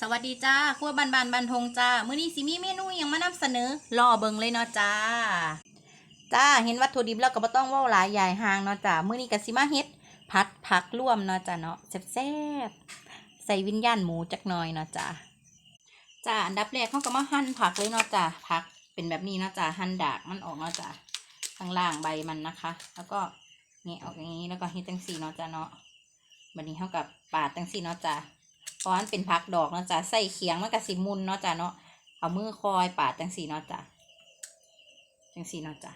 สวัสดีจ้าครัวบันบันบันทงจ้ามื้อนี้สิมีเมนูหยังมานำเสนอรอเบิงเลยเนาะจ้า จ้าเห็นวัตถุดิบแล้วก็บ่ต้องเว้าหลายใหญ่ห่างเนาะจ้ามื้อนี้ก็สิมาเฮ็ดผัดผักร่วมเนาะจ้าเนาะแซ่บๆใส่วิญญาณหมูจักหน่อยเนาะจ้าจ้าอันดับแรกเขาก็มาหั่นผักเลยเนาะจ้าผักเป็นแบบนี้เนาะจ้าหั่นดากมันออกเนาะจ้าข้างล่างใบมันนะคะ แล้วก็แงะออกอย่างนี้แล้วก็เฮ็ดจังซี่เนาะจ้าเนาะบัดนี้เฮากับปาดจังซี่เนาะจ้า เพราะมันเป็นผักดอกเนาะจ้ะใส่เคียงมันก็สิมุนเนาะจ้ะเนาะเอามือคอยปาดจังสีเนาะจ้ะจังสีเนาะจ้ะ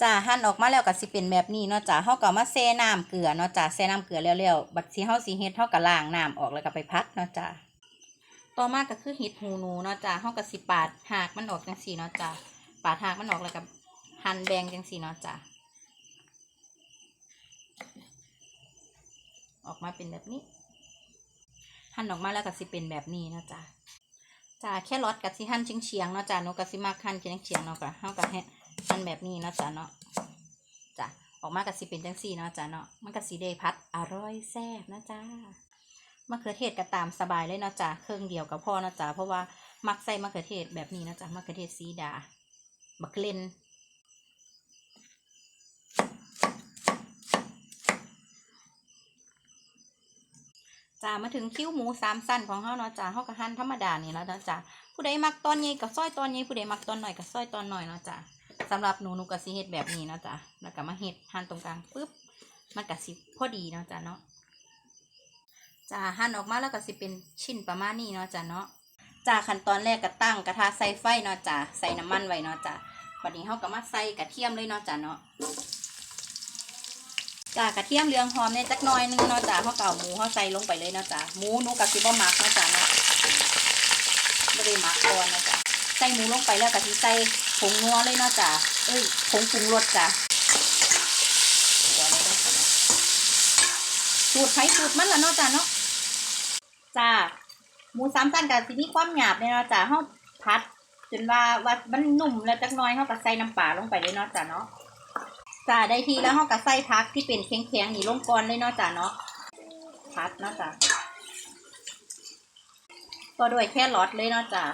จ้าหั่นออกมาแล้วก็สิเป็นแบบนี้เนาะจ้ะเฮาก็มาแช่น้ำเกลือเนาะจ้ะแช่น้ำเกลือแล้วๆบัดสิเฮาสิเฮ็ดเฮาก็ล้างน้ำออกแล้วก็ไปพักเนาะจ้ะต่อมาก็คือเห็ดหูหนูเนาะจ้ะเฮาก็สิปาดหากมันออกจังสีเนาะจ้ะปาดหากมันออกแล้วก็หั่นแบ่งจังสีเนาะจ้ะออกมาเป็นแบบนี้ หั่นออกมาแล้วก็สิเป็นแบบนี้นะจ้ะจ้าแค่รสกับสิหั่นเฉียงๆเนาะจ้ะนูก็สิมากหั่นเฉียงๆเนาะก็เฮาก็ให้หั่นแบบนี้นะจ้ะเนาะจ้ะออกมาก็สิเป็นจังซี่เนาะจ้ะเนาะมันก็สิได้พัดอร่อยแซ่บนะจ้ามะเขือเทศก็ตามสบายเลยเนาะจ้ะเครื่องเดียวก็พอเนาะจ้ะเพราะว่ามักใส่มะเขือเทศแบบนี้นะจ้ะมะเขือเทศสีดาบักเลน จ้ามาถึงคิ้วหมูสามสั้นของเฮาเนาะจ้าเฮาก็หั่นธรรมดานี่แล้วเนาะจ้าผู้ใดมักตอนใหญ่ก็ซอยตอนใหญ่ผู้ใดมักตอนหน้อยก็ซอยตอนหน้อยเนาะจ้าสำหรับหนูหนูก็สิเฮ็ดแบบนี้เนาะจ้าแล้วก็มาเฮ็ดหั่นตรงกลางปึ๊บมันก็สิพอดีเนาะจ้าเนาะจ้าหั่นออกมาแล้วก็สิเป็นชิ้นประมาณนี้เนาะจ้าเนาะจ้าขั้นตอนแรกก็ตั้งกระทะใส่ไฟเนาะจ้าใส่น้ำมันไว้เนาะจ้าบัดนี้เฮาก็มาใส่กระเทียมเลยเนาะจ้าเนาะ จ้ากระเทียมเหลืองหอมเนี่ยจักน้อยหนึงเนาะจ้าเขาเก่าหมูเขาใส่ลงไปเลยเนาะจ้าหมูนูกับซิบหมักเนาะจ้าเนาะไม่ได้หมักก่อนเนาะจ้าใส่หมูลงไปแล้วกะทิใส่ผงนัวเลยเนาะจ้าเอ้ยผงปรุงรสจ้าสูตรไผ่สูตรมันละเนาะจ้าเนาะจ้าหมูสามชั้นกับสิมีความหยาบเลยเนาะจ้าเขาพัดจนว่าว่ามันนุ่มแล้วจักน้อยเขาก็ใส่น้ำปลาลงไปเลยเนาะจ้าเนาะ จ้าได้ทีแล้วเราก็ใส่พักที่เป็นแข็งๆนี่ลงก่อนเลยเนาะจ้าเนาะพัดเนาะจ้าก็ด้วยแค่รอดเลยเนาะจ้า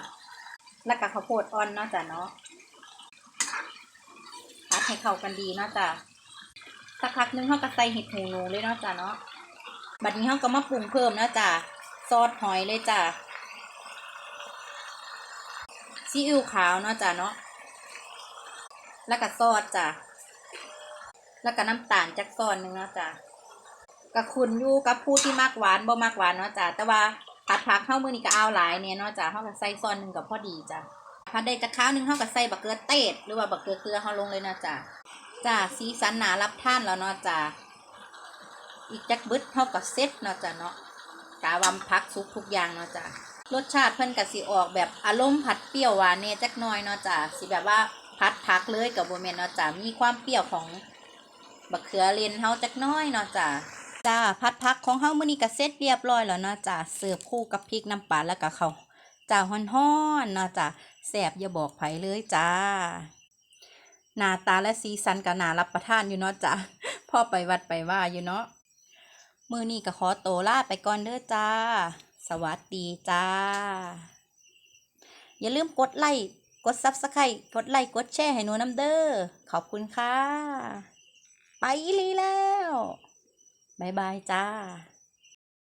แล้วก็ข้าวโพดอ่อนเนาะจ้าเนาะพัดให้เข้ากันดีเนาะจ้าสักพักนึงเราก็ใส่เห็ดหูหนูเลยเนาะจ้าเนาะบัดนี้เราก็มาปรุงเพิ่มเนาะจ้าซอสหอยเลยจ้าซีอิ๊วขาวเนาะจ้าเนาะแล้วก็ซอสจ้า แล้วก็น้ำตาลจักซอนหนึ่งเนาะจ้ะกับคุณยู่กับผู้ที่มากหวานบ่มากหวานเนาะจ้ะแต่ว่าผัดผักเข้ามือนี่ก็เอาหลายเนี่ยเนาะจ้ะเข้าก็ใส่ซอนหนึ่งกับพอดีจ้ะผัดได้จะข้าวหนึ่งเข้าก็ใส่บักเกลือเตดหรือว่าบักเกลือเกลือเขาลงเลยเนาะจ้ะจ้ะสีสันหนารับท่านแล้วเนาะจ้ะอีกจักบึดเข้าก็เซ็ตเนาะจ้ะเนาะกาวำพักซุกทุกอย่างเนาะจ้ะรสชาติเพิ่นก็สิออกแบบอารมณ์ผัดเปรี้ยวหวานเนี่ยจักน้อยเนาะจ้ะสิแบบว่าผัดผักเลยกับโบเมนเนาะจ้ะมีความเปรี้ยวของ บักเขือเลนเฮาจักน้อยเนาะจ้าจ้าพัดพักของเฮามื้อนี้ก็เสร็จเรียบร้อยแล้วเนาะจ้าเสิร์ฟคู่กับพริกน้ำปลาแล้วก็ข้าวจ้าฮ้อนๆเนาะจ้าแซ่บอย่าบอกไผเลยจ้าหน้าตาและสีสันก็น่ารับประทานอยู่เนาะจ้าพ่อไปวัดไปว่าอยู่เนาะมื้อนี้ก็ขอโตลาไปก่อนเด้อจ้า สวัสดีจ้า อย่าลืมกดไลค์กด Subscribe กดไลค์กดแชร์ให้หนูน้ำเด้อขอบคุณค่ะ ไปเลีแล้วบายบายจ้า